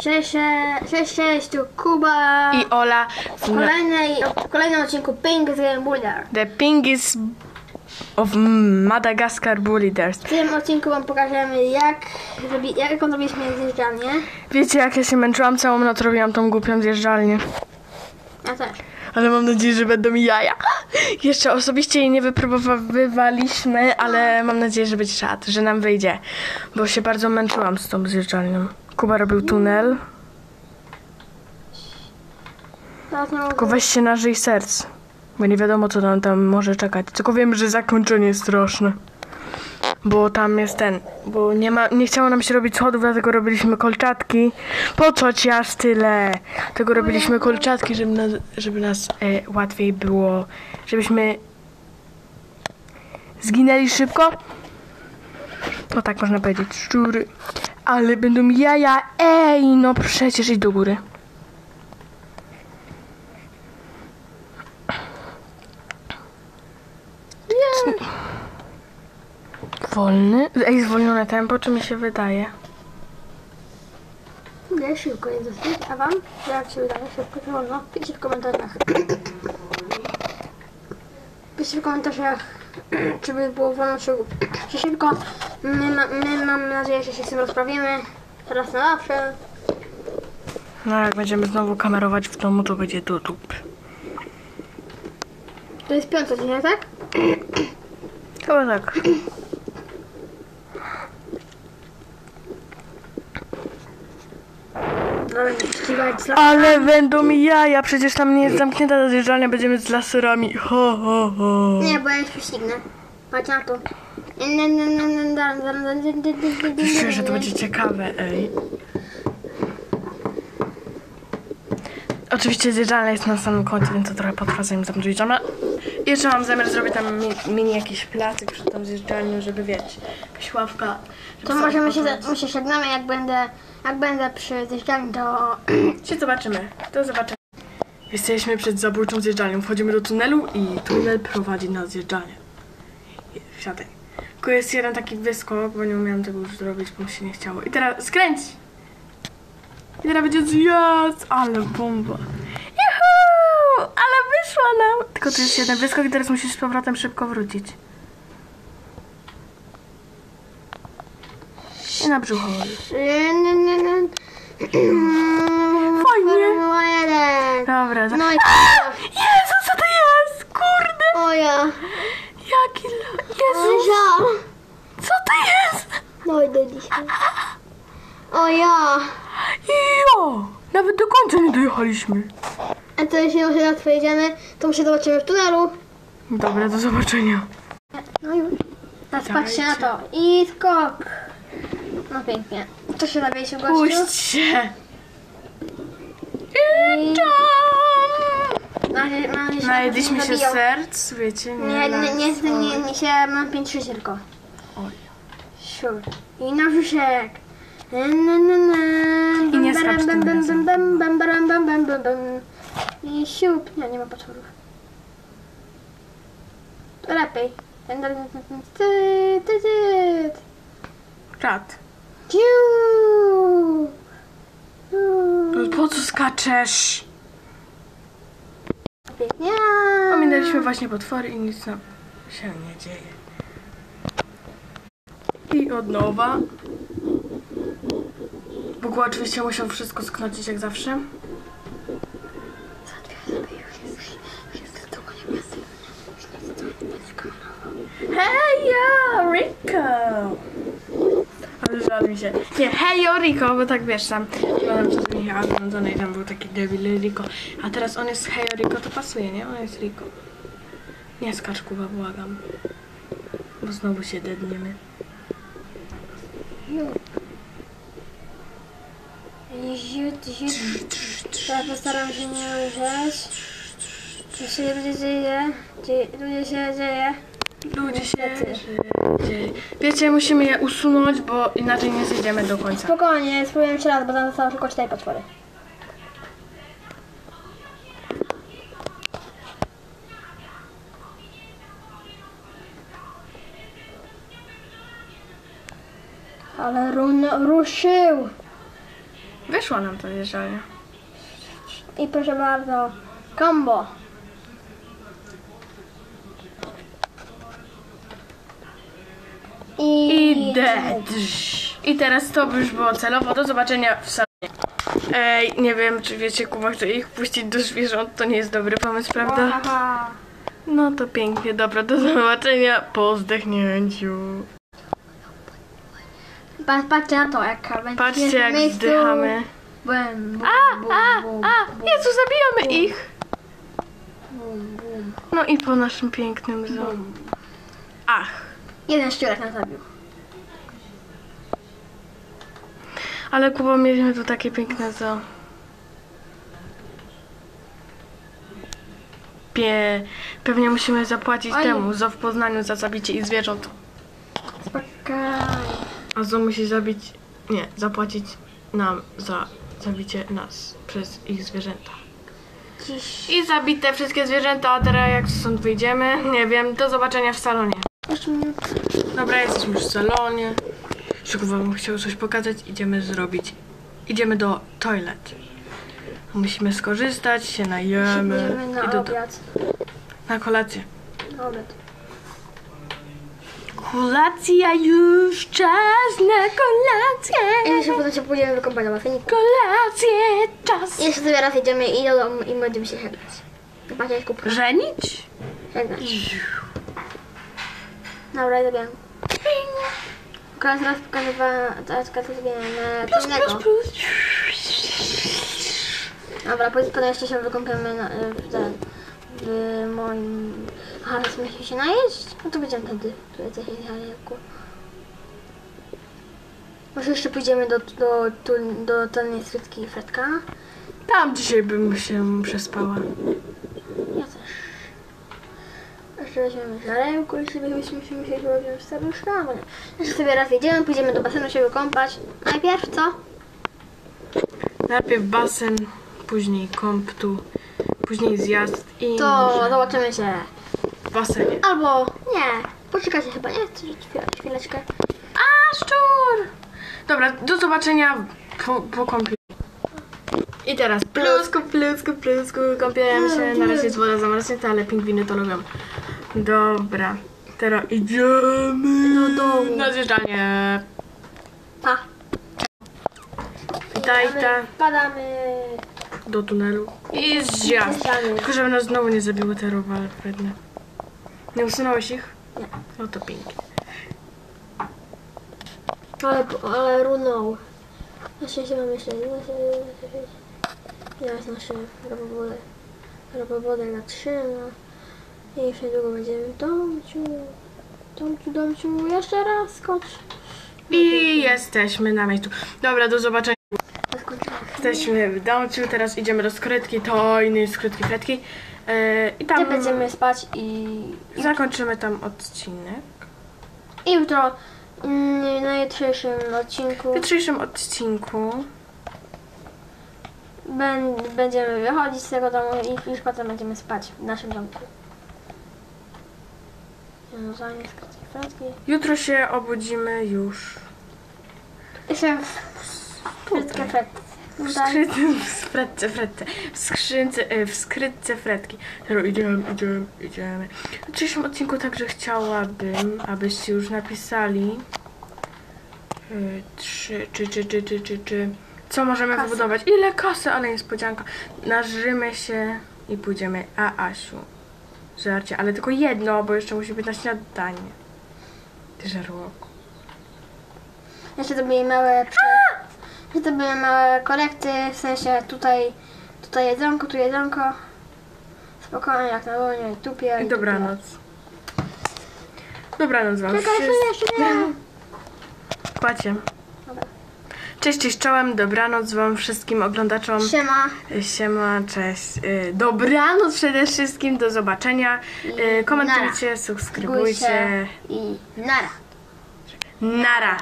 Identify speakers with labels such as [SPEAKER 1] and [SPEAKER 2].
[SPEAKER 1] Cześć, cześć, cześć, tu Kuba.
[SPEAKER 2] I Ola
[SPEAKER 1] w, kolejnej, w kolejnym odcinku Pink z Game Builder.
[SPEAKER 2] The Pingis of Madagascar Bulliders.
[SPEAKER 1] W tym odcinku wam pokażemy jak, zrobi, jak zrobiliśmy zjeżdżalnię.
[SPEAKER 2] Wiecie jak ja się męczyłam całą noc, robiłam tą głupią zjeżdżalnię.
[SPEAKER 1] Ja też.
[SPEAKER 2] Ale mam nadzieję, że będą mi jaja. Jeszcze osobiście jej nie wypróbowaliśmy, ale mam nadzieję, że będzie czad, że nam wyjdzie. Bo się bardzo męczyłam z tą zjeżdżalnią. Kuba robił tunel. Tylko weź się nażyj serc. Bo nie wiadomo, co nam tam może czekać. Tylko wiem, że zakończenie jest straszne. Bo tam jest ten. Bo nie ma, nie chciało nam się robić schodów, dlatego robiliśmy kolczatki. Po co ci aż tyle? Tego robiliśmy kolczatki, żeby nas, żeby nas e, łatwiej było. Żebyśmy zginęli szybko. No tak można powiedzieć. Szczury. Ale będą jaja. Ej, no przecież idź do góry. Wolny? Ej, zwolnione tempo, czy mi się wydaje?
[SPEAKER 1] Nie, szybko jest dosyć. A wam? Jak się wydaje? Szybko czy wolno? Piszcie w komentarzach. Piszcie w komentarzach, czy by było wolno, czy, szybko. My, ma, my mamy nadzieję, że się z tym rozprawimy. Teraz na zawsze.
[SPEAKER 2] No, jak będziemy znowu kamerować w domu, to będzie do dup.
[SPEAKER 1] To jest piąta dzień, tak?
[SPEAKER 2] Chyba tak. Ale będą jaja, przecież tam nie jest zamknięta ta zjeżdżalnia, będziemy z laserami. Ho, ho, ho.
[SPEAKER 1] Nie, bo ja już ścignę. Patrz na to.
[SPEAKER 2] Myślę, że to będzie ciekawe, ej. Oczywiście zjeżdżalnia jest na samym końcu, więc to trochę potrwa zanim tam dojeżdżamy. Jeszcze mam zamiar zrobić tam mi- mini jakiś placyk przed tą zjeżdżalnią, żeby wiecie, jakaś ławka.
[SPEAKER 1] To możemy się, my się żegnamy, jak będę, jak będę przy zjeżdżalni, to...
[SPEAKER 2] Się zobaczymy. Do zobaczenia. Jesteśmy przed zabójczą zjeżdżalnią. Wchodzimy do tunelu i tunel prowadzi na zjeżdżalnię. Je- Wsiadaj. Tylko jest jeden taki wyskok, bo nie umiałam tego już zrobić, bo mi się nie chciało. I teraz skręć! I teraz będzie zjazd! Ale bomba! Juhu! Ale wyszła nam! Tylko to jest jeden wyskok i teraz musisz z powrotem szybko wrócić. I na brzucho. Fajnie.
[SPEAKER 1] Formuła 1.
[SPEAKER 2] Dobra. za-
[SPEAKER 1] No i...
[SPEAKER 2] Jezu, co to jest? Kurde!
[SPEAKER 1] O ja.
[SPEAKER 2] Jaki Jezu, co to jest?
[SPEAKER 1] No idę dzisiaj. O ja.
[SPEAKER 2] Jo! Nawet do końca nie dojechaliśmy.
[SPEAKER 1] A to jeśli już raz pojedziemy, to się zobaczymy w tunelu.
[SPEAKER 2] Dobra, do zobaczenia.
[SPEAKER 1] No już. Teraz patrzcie na to. I skok. No pięknie. Co się zawiesił gościu?
[SPEAKER 2] Puść się.
[SPEAKER 1] I... Razie
[SPEAKER 2] Najedliśmy się serc, wiecie?
[SPEAKER 1] Nie,
[SPEAKER 2] na-
[SPEAKER 1] nie, nie, nie, nie, nie się mam 5 3 tylko.
[SPEAKER 2] Oj.
[SPEAKER 1] Siur. I na brzuszek.
[SPEAKER 2] I nie skacz tym razem.
[SPEAKER 1] I siup. Nie, nie ma potworów. To lepiej. Ciu.
[SPEAKER 2] No Po co skaczesz? Ominęliśmy właśnie potwory i nic nam się nie dzieje. Od nowa. Bóg oczywiście musiał wszystko sknocić jak zawsze. Hejo, Rico! Ale żal mi się. Nie, hejo, Rico, bo tak wiesz, tam nam przez Michała wyglądony i tam był taki debil Rico. A teraz on jest hejo, Rico, to pasuje, nie? On jest Rico. Nie skacz, Kuba, błagam. Bo znowu się dedniemy.
[SPEAKER 1] Ziut, ziut. Teraz postaram się nie ujrzeć. Co się ludzie dzieje? Dzie- Ludzie się dzieje.
[SPEAKER 2] Ludzie się dzieje. Wiecie, musimy je usunąć, bo inaczej nie zjedziemy do końca.
[SPEAKER 1] Spokojnie, spróbuję jeszcze raz, bo tam zostało tylko cztery potwory. Ale run ruszył!
[SPEAKER 2] Wyszło nam to zjeżdżalnia.
[SPEAKER 1] I proszę bardzo, combo. I,
[SPEAKER 2] Idę. I teraz to by już było celowo. Do zobaczenia w salonie. Ej, nie wiem, czy wiecie, Kuba chce ich puścić do zwierząt. To nie jest dobry pomysł, prawda?
[SPEAKER 1] Aha.
[SPEAKER 2] No to pięknie, dobra, do zobaczenia po zdechnięciu.
[SPEAKER 1] Pa- Patrzcie na to, jak będzie
[SPEAKER 2] Patrzcie, jak
[SPEAKER 1] miejscu.
[SPEAKER 2] zdychamy.
[SPEAKER 1] Bum, bum,
[SPEAKER 2] A,
[SPEAKER 1] bum,
[SPEAKER 2] a,
[SPEAKER 1] bum,
[SPEAKER 2] a! Jezu, zabijamy ich!
[SPEAKER 1] bum, bum,
[SPEAKER 2] No i po naszym pięknym zoo.
[SPEAKER 1] bum.
[SPEAKER 2] Ach,
[SPEAKER 1] Jeden szczurek nas zabił.
[SPEAKER 2] ale Kuba, mieliśmy tu takie piękne zoo. Pie... Pewnie musimy zapłacić
[SPEAKER 1] Oj.
[SPEAKER 2] temu zoo w Poznaniu za zabicie ich zwierząt.
[SPEAKER 1] Spokojnie.
[SPEAKER 2] A zoo musi zabić... Nie, zapłacić nam za zabicie nas przez ich zwierzęta.
[SPEAKER 1] Dziś.
[SPEAKER 2] I zabite wszystkie zwierzęta, a teraz jak stąd wyjdziemy, nie wiem, do zobaczenia w salonie.
[SPEAKER 1] Minut.
[SPEAKER 2] Dobra, jesteśmy już w salonie. Szybko wam chciał coś pokazać, idziemy zrobić. Idziemy do toilet. Musimy skorzystać, się najemy
[SPEAKER 1] Idziemy na
[SPEAKER 2] i do,
[SPEAKER 1] obiad.
[SPEAKER 2] na kolację.
[SPEAKER 1] Na obiad.
[SPEAKER 2] Kolacja już, czas na kolację.
[SPEAKER 1] I jeszcze potem się pójdziemy wykąpać na baseniku.
[SPEAKER 2] Kolację, czas.
[SPEAKER 1] Jeszcze sobie raz jedziemy i do domu i będziemy się żegnać. Patrzcie, kubka.
[SPEAKER 2] Żenić?
[SPEAKER 1] Żegnać. Dobra, zabieram. Teraz raz pokażę wam, teraz pokażę na
[SPEAKER 2] Plus,
[SPEAKER 1] innego.
[SPEAKER 2] plus, plus.
[SPEAKER 1] Dobra, potem jeszcze się wykąpiemy na, w, ten, w moim... Aha, musimy się najeść? No to będziemy wtedy. Tutaj coś jest. Może jeszcze pójdziemy do, do, do, do tylnej skrytki Fredka.
[SPEAKER 2] Tam dzisiaj bym się przespała.
[SPEAKER 1] Ja też. Jeszcze weźmiemy żarełko, jeszcze byśmy musimy się chyba wziąć staruszka, bo nie. Jeszcze sobie raz jedziemy, pójdziemy do basenu się wykąpać. Najpierw co?
[SPEAKER 2] Najpierw basen, później kąptu, później zjazd i
[SPEAKER 1] To
[SPEAKER 2] może
[SPEAKER 1] zobaczymy się.
[SPEAKER 2] w basenie.
[SPEAKER 1] Albo nie. Poczekajcie chyba, nie? Chwilę- Chwileczkę.
[SPEAKER 2] A, szczur! Dobra, do zobaczenia po, po kąpieli. I teraz plusku, plusku, plusku, kąpiemy się. Na razie jest woda zamarznięta, ale pingwiny to lubią. Dobra, teraz idziemy
[SPEAKER 1] Do domu.
[SPEAKER 2] na zjeżdżalnię.
[SPEAKER 1] Pa.
[SPEAKER 2] Witajcie
[SPEAKER 1] Padamy.
[SPEAKER 2] Do tunelu. I.
[SPEAKER 1] Zjeżdżamy.
[SPEAKER 2] Tylko żeby nas znowu nie zabiły te robale wredne. Nie usunąłeś ich?
[SPEAKER 1] Nie.
[SPEAKER 2] No to pięknie.
[SPEAKER 1] Ale, ale runął. Na szczęście mam jeszcze jedno. Teraz nasze robowody. Robowody zatrzyma. I już niedługo będziemy w domciu. Domciu, domciu, jeszcze raz skocz.
[SPEAKER 2] I jesteśmy na miejscu. Dobra, do zobaczenia. Jesteśmy w domciu, teraz idziemy do skrytki, to innej skrytki fretki. Yy, I
[SPEAKER 1] Gdzie
[SPEAKER 2] tam
[SPEAKER 1] będziemy spać i,
[SPEAKER 2] zakończymy tam odcinek.
[SPEAKER 1] i jutro mm, na jutrzejszym odcinku
[SPEAKER 2] W jutrzejszym odcinku
[SPEAKER 1] ben, będziemy wychodzić z tego domu i już potem będziemy spać w naszym domku. Związanie
[SPEAKER 2] jutro się obudzimy już
[SPEAKER 1] Jeszcze w frytkę fretki.
[SPEAKER 2] W skrytce, w fretce, fretce, w skrzynce, e, w skrytce fretki. Teraz idziemy, idziemy, idziemy. W jutrzejszym odcinku także chciałabym, abyście już napisali yy, trzy, czy, czy, czy, czy, czy, czy, co możemy
[SPEAKER 1] Kasy.
[SPEAKER 2] wybudować. Ile kasy, ale niespodzianka. Nażymy się i pójdziemy. A Asiu, żarcie, ale tylko jedno, bo jeszcze musi być na śniadanie. Ty żarłoku.
[SPEAKER 1] Jeszcze to były małe prze... Jeszcze to były małe korekty, w sensie tutaj, tutaj jedzonko, tu jedzonko. Spokojnie, jak na łonie, tupie.
[SPEAKER 2] I dobranoc. Dobranoc wam
[SPEAKER 1] Czekaj, jeszcze, nie.
[SPEAKER 2] Kłacie.
[SPEAKER 1] Dobra.
[SPEAKER 2] Cześć, cześć, czołem, dobranoc wam wszystkim oglądaczom.
[SPEAKER 1] Siema.
[SPEAKER 2] Siema, cześć. Y, Dobranoc przede wszystkim, do zobaczenia. Y, Komentujcie, subskrybujcie.
[SPEAKER 1] I nara.
[SPEAKER 2] Nara.